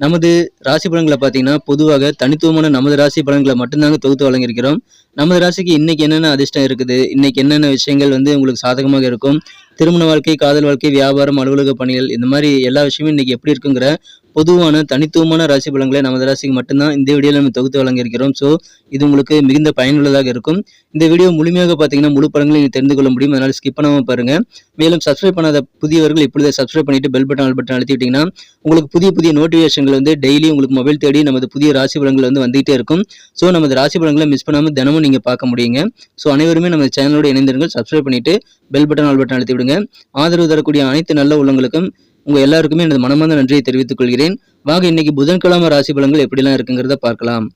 நமது ராசி பலன்களை பார்த்தீங்கன்னா பொதுவாக தனித்துவமான நமது ராசி பலன்களை மட்டும்தாங்க தொகுத்து வழங்கியிருக்கிறோம். நமது ராசிக்கு இன்னைக்கு என்னென்ன அதிர்ஷ்டம் இருக்குது? இன்னைக்கு என்னென்ன விஷயங்கள் வந்து உங்களுக்கு சாதகமாக இருக்கும்? திருமண வாழ்க்கை காதல் வாழ்க்கை வியாபாரம் அலுவலக பணிகள் இந்த மாதிரி எல்லா விஷயமும் இன்னைக்கு எப்படி இருக்குங்கிற பொதுவான தனித்துவமான ராசி பலன்களை நமது ராசிக்கு மட்டும்தான் இந்த வீடியோவில் நம்ம தொகுத்து வழங்கியிருக்கிறோம். ஸோ இது உங்களுக்கு மிகுந்த பயனுள்ளதாக இருக்கும். இந்த வீடியோ முழுமையாக பார்த்தீங்கன்னா முழு படங்களை நீங்கள் தெரிந்து கொள்ள முடியும். அதனால் ஸ்கிப் பண்ணாமல் பாருங்க. மேலும் சப்ஸ்கிரைப் பண்ணாத புதியவர்கள் இப்பொழுது சப்ஸ்கிரைப் பண்ணிட்டு பெல் பட்டன் ஆல் பட்டன் அழுத்திட்டிங்கன்னா உங்களுக்கு புதிய புதிய நோட்டிஃபிகேஷன்கள் வந்து டெய்லி உங்களுக்கு மொபைல் தேடி நமது புதிய ராசி பலன்கள் வந்து வந்துகிட்டே இருக்கும். ஸோ நமது ராசி பலன்களை மிஸ் பண்ணாமல் தினமும் நீங்கள் பார்க்க முடியுங்க. ஸோ அனைவருமே நம்ம சேனலோட இணைந்திருங்கள். சப்ஸ்கிரைப் பண்ணிட்டு பெல் பட்டன் ஆல் பட்டன் அழுத்தி விடுங்க. ஆதரவு தரக்கூடிய அனைத்து நல்ல உள்ளங்களுக்கும் உங்க எல்லாருக்குமே எனது மனமார்ந்த நன்றியை தெரிவித்துக் கொள்கிறேன். வாங்க இன்னைக்கு புதன்கிழமை ராசி பலன்கள் எப்படிலாம் இருக்குங்கிறத பார்க்கலாம்.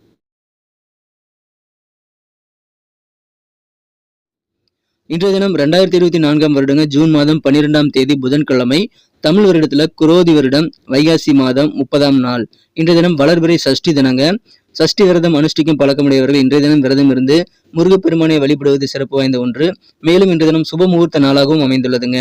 இன்றைய தினம் ரெண்டாயிரத்தி இருபத்தி நான்காம் வருடங்க ஜூன் மாதம் பன்னிரெண்டாம் தேதி புதன்கிழமை. தமிழ் வருடத்துல குரோதி வருடம் வைகாசி மாதம் முப்பதாம் நாள். இன்றைய தினம் வளர்பிறை சஷ்டி தினங்க. சஷ்டி விரதம் அனுஷ்டிக்கும் பழக்கமுடையவர்கள் இன்றைய தினம் விரதம் இருந்து முருகப்பெருமானை வழிபடுவது சிறப்பு வாய்ந்த ஒன்று. மேலும் இன்று தினம் சுப முகூர்த்த நாளாகவும் அமைந்துள்ளதுங்க.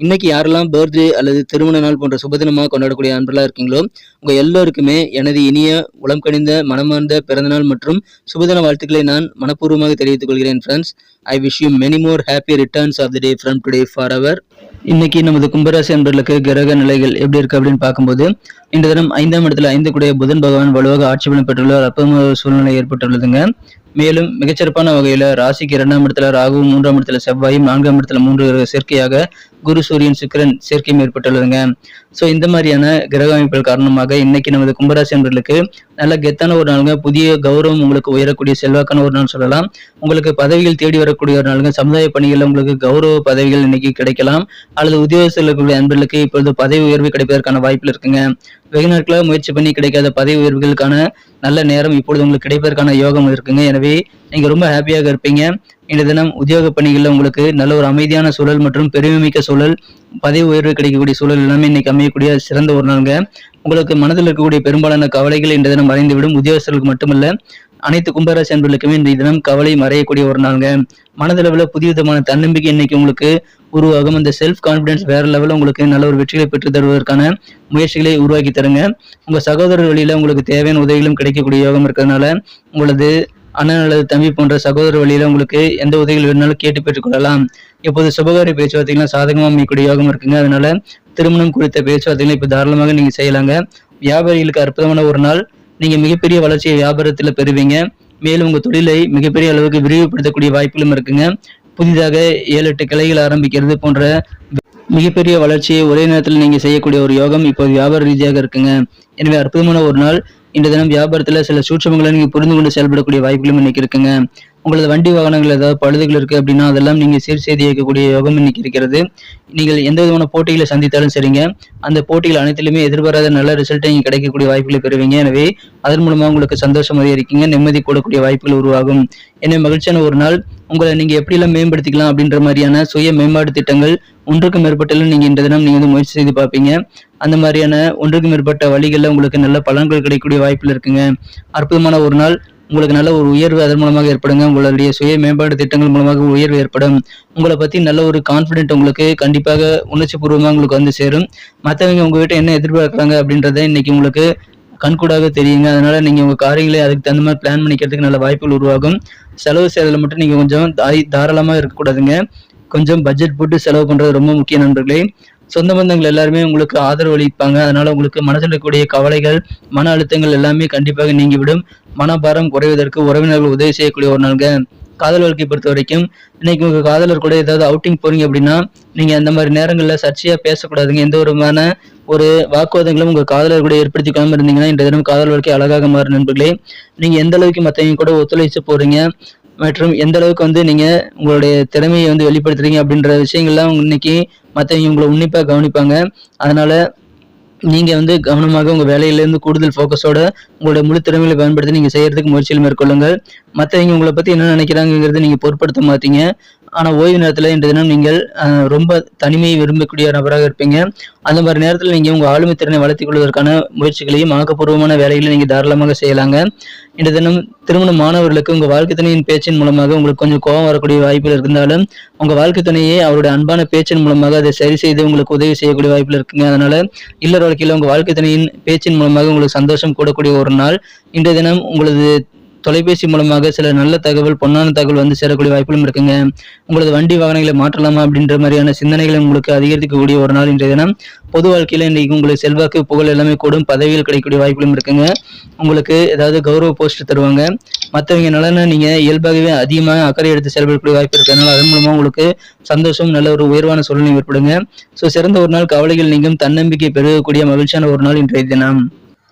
இன்னைக்கு யாரெல்லாம் பர்த்டே அல்லது திருமண நாள் போன்ற சுபதினமாக கொண்டாடக்கூடிய அன்பெல்லாம் இருக்கீங்களோ உங்க எல்லோருக்குமே எனது இனிய உளம் கணிந்த மனமார்ந்த பிறந்தநாள் மற்றும் சுபதின வாழ்த்துக்களை நான் மனப்பூர்வமாக தெரிவித்துக் கொள்கிறேன் friends I wish you many more happy returns of the day from today for our இன்னைக்கு நமது கும்பராசி அன்பர்களுக்கு கிரக நிலைகள் எப்படி இருக்கு அப்படின்னு பார்க்கும்போது இந்த தினம் ஐந்தாம் இடத்துல ஐந்து கூடிய புதன் பகவான் வலுவாக ஆட்சி பலம் பெற்றுள்ள அற்புதமான சூழ்நிலை ஏற்பட்டுள்ளதுங்க. மேலும் மிகச்சிறப்பான வகையில ராசிக்கு இரண்டாம் இடத்துல ராகு மூன்றாம் இடத்துல செவ்வாயும் நான்காம் இடத்துல மூன்று சேர்க்கையாக குரு சூரியன் சுக்கரன் சேர்க்கையும் ஏற்பட்டுள்ளதுங்க ஸோ இந்த மாதிரியான கிரக அமைப்புகள் காரணமாக இன்னைக்கு நமது கும்பராசி அன்பர்களுக்கு நல்ல கெத்தான ஒரு நாளுங்க. புதிய கௌரவம் உங்களுக்கு உயரக்கூடிய செல்வாக்கான ஒரு நாள் சொல்லலாம். உங்களுக்கு பதவிகள் தேடி வரக்கூடிய ஒரு நாளுங்க. சமுதாய பணிகளில் உங்களுக்கு கௌரவ பதவிகள் இன்னைக்கு கிடைக்கலாம். அல்லது உத்தியோகத்தில் இருக்கக்கூடிய அன்பர்களுக்கு இப்பொழுது பதவி உயர்வு கிடைப்பதற்கான வாய்ப்புகள் இருக்குங்க. வெகு நாட்களாக முயற்சி பண்ணி கிடைக்காத பதவி உயர்வுகளுக்கான நல்ல நேரம் இப்பொழுது உங்களுக்கு கிடைப்பதற்கான யோகம் இருக்குங்க. எனவே நீங்கள் ரொம்ப ஹாப்பியாக இருப்பீங்க. இந்த தினம் உத்தியோக பணிகளில் உங்களுக்கு நல்ல ஒரு அமைதியான சூழல் மற்றும் பெருமைமிக்க சூழல் பதவி உயர்வு கிடைக்கக்கூடிய சூழல் எல்லாமே இன்னைக்கு அமையக்கூடிய சிறந்த ஒரு நாளுங்க. உங்களுக்கு மனதில் இருக்கக்கூடிய பெரும்பாலான கவலைகள் இந்த தினம் மறைந்துவிடும். உத்தியோகஸ்தர்களுக்கு மட்டுமல்ல அனைத்து கும்பராசி அன்பர்களுக்குமே இந்த தினம் கவலை மறையக்கூடிய ஒரு நாளுங்க. மனதளவில் புதிய விதமான தன்னம்பிக்கை இன்னைக்கு உங்களுக்கு உருவாகும். அந்த செல்ஃப் கான்பிடன்ஸ் வேற லெவலில் உங்களுக்கு நல்ல ஒரு வெற்றிகளை பெற்று தருவதற்கான முயற்சிகளை உருவாக்கி தருங்க. உங்கள் சகோதரர் வழியில் உங்களுக்கு தேவையான உதவிகளும் கிடைக்கக்கூடிய யோகம் இருக்கிறதுனால உங்களது அண்ணன் அல்லது தம்பி போன்ற சகோதர வழியில உங்களுக்கு எந்த உதவிகள் வேணாலும் கேட்டு பெற்றுக்கொள்ளலாம். இப்போது சுபகாரி பேச்சுவார்த்தைகள்லாம் சாதகமாக அமையக்கூடிய யோகம் இருக்குங்க. அதனால திருமணம் குறித்த பேச்சுவார்த்தைகளை இப்போ தாராளமாக நீங்க செய்யலாங்க. வியாபாரிகளுக்கு அற்புதமான ஒரு நாள். நீங்க மிகப்பெரிய வளர்ச்சியை வியாபாரத்துல பெறுவீங்க. மேலும் உங்க தொழிலை மிகப்பெரிய அளவுக்கு விரிவுபடுத்தக்கூடிய வாய்ப்புகளும் இருக்குங்க. புதிதாக ஏழு எட்டு கிளைகள் ஆரம்பிக்கிறது போன்ற மிகப்பெரிய வளர்ச்சியை ஒரே நேரத்தில் நீங்க செய்யக்கூடிய ஒரு யோகம் இப்போ வியாபார ரீதியாக இருக்குங்க. எனவே அற்புதமான ஒரு நாள். இந்த தினம் வியாபாரத்துல சில சூட்சமங்களை நீங்க புரிந்து கொண்டு செயல்படக்கூடிய வாய்ப்புகளும் இன்னைக்கு இருக்குங்க. உங்களது வண்டி வாகனங்கள் ஏதாவது பழுதுகள் இருக்கு அப்படின்னா அதெல்லாம் நீங்க சீர் செய்து இயக்கக்கூடிய யோகம் இன்னைக்கு இருக்கிறது. நீங்கள் எந்த விதமான போட்டிகளை சந்தித்தாலும் சரிங்க. அந்த போட்டிகள் அனைத்திலுமே எதிர்பாராத நல்ல ரிசல்ட்டை நீங்க கிடைக்கக்கூடிய வாய்ப்புகளை பெறுவீங்க. எனவே அதன் மூலமா உங்களுக்கு சந்தோஷம் இருக்கீங்க. நிம்மதி கூடக்கூடிய வாய்ப்புகள் உருவாகும். எனவே மகிழ்ச்சியான ஒரு நாள். உங்களை நீங்க எப்படியெல்லாம் மேம்படுத்திக்கலாம் அப்படின்ற மாதிரியான சுய மேம்பாடு திட்டங்கள் ஒன்றுக்கும் மேற்பட்டாலும் நீங்க இந்த தினம் நீங்க வந்து முயற்சி செய்து பார்ப்பீங்க. அந்த மாதிரியான ஒன்றுக்கும் மேற்பட்ட வழிகளில் உங்களுக்கு நல்ல பலன்கள் கிடைக்கக்கூடிய வாய்ப்புகள் இருக்குங்க. அற்புதமான ஒரு நாள். உங்களுக்கு நல்ல ஒரு உயர்வு அதன் மூலமாக ஏற்படுங்க. உங்களுடைய சுய மேம்பாடு திட்டங்கள் மூலமாக உயர்வு ஏற்படும். உங்களை பத்தி நல்ல ஒரு கான்பிடென்ட் உங்களுக்கு கண்டிப்பாக உணர்ச்சி பூர்வமாக உங்களுக்கு வந்து சேரும். மற்றவங்க உங்ககிட்ட என்ன எதிர்பார்க்குறாங்க அப்படின்றத இன்னைக்கு உங்களுக்கு கண்கூடாக தெரியுங்க. அதனால நீங்க உங்க காரியங்களை அதுக்கு தகுந்த மாதிரி பிளான் பண்ணிக்கிறதுக்கு நல்ல வாய்ப்புகள் உருவாகும். செலவு செய்யறதுல மட்டும் நீங்க கொஞ்சம் தாய் தாராளமாக இருக்கக்கூடாதுங்க. கொஞ்சம் பட்ஜெட் போட்டு செலவு பண்றது ரொம்ப முக்கிய நண்பர்களே. சொந்த பந்தங்கள் எல்லாருமே உங்களுக்கு ஆதரவு அளிப்பாங்க. அதனால உங்களுக்கு மனசில் இருக்கக்கூடிய கவலைகள் மன அழுத்தங்கள் எல்லாமே கண்டிப்பாக நீங்கிவிடும். மனபாரம் குறைவதற்கு உறவினர்கள் உதவி செய்யக்கூடிய ஒரு நாளுங்க. காதல் வாழ்க்கை பொறுத்த வரைக்கும் இன்னைக்கு உங்க காதலர் கூட ஏதாவது அவுட்டிங் போறீங்க அப்படின்னா நீங்க அந்த மாதிரி நேரங்களில் சர்ச்சையா பேசக்கூடாதுங்க. எந்த ஒரு விதமான ஒரு வாக்குவாதங்களும் உங்க காதலர் கூட ஏற்படுத்திக்காம இருந்தீங்கன்னா இந்த தினம் காதல் வாழ்க்கை அழகாக மாறும் நண்பர்களே. நீங்க எந்த அளவுக்கு மற்றவங்க கூட ஒத்துழைச்சு போறீங்க மற்றும் எந்த அளவுக்கு வந்து நீங்க உங்களுடைய திறமையை வந்து வெளிப்படுத்துறீங்க அப்படின்ற விஷயங்கள்லாம் இன்னைக்கு மற்றவங்க உங்களை உன்னிப்பா கவனிப்பாங்க. அதனால நீங்க வந்து கவனமாக உங்க வேலையிலேருந்து கூடுதல் ஃபோக்கஸோட உங்களோட முழு திறமைகளை பயன்படுத்தி நீங்க செய்யறதுக்கு முயற்சியில் மேற்கொள்ளுங்கள். மற்றவங்க உங்களை பத்தி என்ன நினைக்கிறாங்கிறது நீங்க பொருட்படுத்த மாட்டீங்க. ஆனால் ஓய்வு நேரத்தில் இன்றைய தினம் நீங்கள் ரொம்ப தனிமையை விரும்பக்கூடிய நபராக இருப்பீங்க. அந்த மாதிரி நேரத்தில் நீங்கள் உங்கள் ஆளுமை திறனை வளர்த்திக் கொள்வதற்கான முயற்சிகளையும் ஆக்கப்பூர்வமான வேலைகளை நீங்கள் தாராளமாக செய்யலாங்க. இன்றைய தினம் திருமண மாணவர்களுக்கு உங்கள் வாழ்க்கை துணையின் பேச்சின் மூலமாக உங்களுக்கு கொஞ்சம் கோபம் வரக்கூடிய வாய்ப்புகள் இருந்தாலும் உங்கள் வாழ்க்கை துணையை அவருடைய அன்பான பேச்சின் மூலமாக அதை சரி செய்து உங்களுக்கு உதவி செய்யக்கூடிய வாய்ப்பில் இருக்குங்க. அதனால இல்லற வாழ்க்கையில் உங்கள் வாழ்க்கை துணையின் பேச்சின் மூலமாக உங்களுக்கு சந்தோஷம் கூடக்கூடிய ஒரு நாள். இன்றைய தினம் உங்களது தொலைபேசி மூலமாக சில நல்ல தகவல் பொன்னான தகவல் வந்து சேரக்கூடிய வாய்ப்புகளும் இருக்குங்க. உங்களது வண்டி வாகனங்களை மாற்றலாமா அப்படின்ற மாதிரியான சிந்தனைகளை உங்களுக்கு அதிகரிக்கக்கூடிய ஒரு நாள் இன்றைய தினம். பொது வாழ்க்கையில இன்றைக்கு உங்களுக்கு செல்வாக்கு புகழ் எல்லாமே கூடும். பதவிகள் கிடைக்கக்கூடிய வாய்ப்புகளும் இருக்குங்க. உங்களுக்கு ஏதாவது கௌரவ போஸ்ட் தருவாங்க. மற்றவங்க நலனை நீங்க இயல்பாகவே அதிகமாக அக்கறை எடுத்து செயல்படக்கூடிய வாய்ப்பு இருக்கிறதுனால அதன் மூலமா உங்களுக்கு சந்தோஷம் நல்ல ஒரு உயர்வான சூழ்நிலை ஏற்படுங்க. ஸோ சிறந்த ஒரு நாள் கவலைகள் நீங்கும் தன்னம்பிக்கை பெருகக்கூடிய மகிழ்ச்சியான ஒரு நாள் இன்றைய தினம்.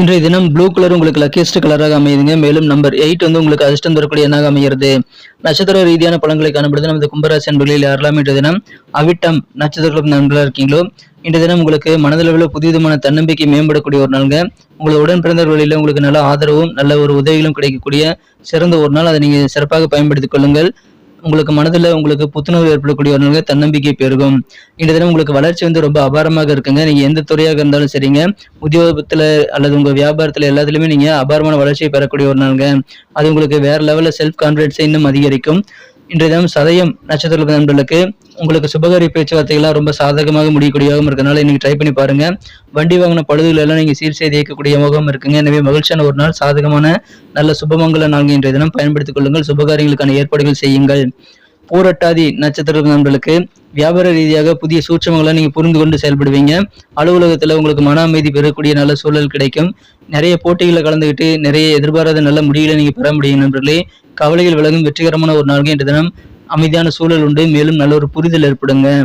இன்றைய தினம் ப்ளூ கலர் உங்களுக்கு லக்கியஸ்ட் கலராக அமையுதுங்க. மேலும் நம்பர் எயிட் வந்து உங்களுக்கு அதிர்ஷ்டம் தரக்கூடிய எண்ணாக அமைகிறது. நட்சத்திர ரீதியான பழங்களை காணப்படுது. நமது கும்பராசி அன்பர்களில் யாரெல்லாம் இன்றைய தினம் அவிட்டம் நட்சத்திர நண்பர்களாக இருக்கீங்களோ இன்றைய தினம் உங்களுக்கு மனதளவில் புதுவிதமான தன்னம்பிக்கை மேம்படக்கூடிய ஒரு நாளுங்க. உங்களது உடன் பிறந்தவர்களில் உங்களுக்கு நல்ல ஆதரவும் நல்ல ஒரு உதவிகளும் கிடைக்கக்கூடிய சிறந்த ஒரு நாள். அதை நீங்கள் சிறப்பாக பயன்படுத்திக் கொள்ளுங்கள். உங்களுக்கு மனதில் உங்களுக்கு புத்துணர்வு ஏற்படக்கூடிய ஒரு நாளுங்க தன்னம்பிக்கை பெருகும். இந்த தினம் உங்களுக்கு வளர்ச்சி வந்து ரொம்ப அபாரமாக இருக்குங்க. நீங்கள் எந்த துறையாக இருந்தாலும் சரிங்க. உத்தியோகத்தில் அல்லது உங்கள் வியாபாரத்தில் எல்லாத்துலேயுமே நீங்கள் அபாரமான வளர்ச்சியை பெறக்கூடிய ஒரு நாளுங்க. அது உங்களுக்கு வேற லெவலில் செல்ஃப் கான்ஃபிடன்ஸை இன்னும் அதிகரிக்கும். இன்றைய தினம் சதயம் நட்சத்திர நண்பர்களுக்கு உங்களுக்கு சுபகாரி பேச்சுவார்த்தைகள்லாம் ரொம்ப சாதகமாக முடியக்கூடியவாகவும் இருக்கிறதுனால இன்னைக்கு ட்ரை பண்ணி பாருங்க. வண்டி வாங்கின பழுதுகள் எல்லாம் நீங்க சீர் செய்து இயக்கக்கூடிய முகம் இருக்குங்க. எனவே மகிழ்ச்சியான ஒரு நாள் சாதகமான நல்ல சுபமங்கல நாள்கள் இன்றைய தினம். பயன்படுத்திக் கொள்ளுங்கள். சுபகாரியங்களுக்கான ஏற்பாடுகள் செய்யுங்கள். பூரட்டாதி நட்சத்திர நண்பர்களுக்கு வியாபார ரீதியாக புதிய சூட்சமங்களை நீங்க புரிந்து கொண்டு செயல்படுவீங்க. அலுவலகத்துல உங்களுக்கு மன அமைதி பெறக்கூடிய நல்ல சூழல் கிடைக்கும். நிறைய போட்டிகளை கலந்துக்கிட்டு நிறைய எதிர்பாராத நல்ல முடிவுகளை நீங்க பெற முடியும் நண்பர்களே. கவலைகள் விலகும் வெற்றிகரமான ஒரு நாள்கள் இன்று தினம். அமைதியான சூழல் உண்டு. மேலும் நல்ல ஒரு புரிதல் ஏற்படுங்க.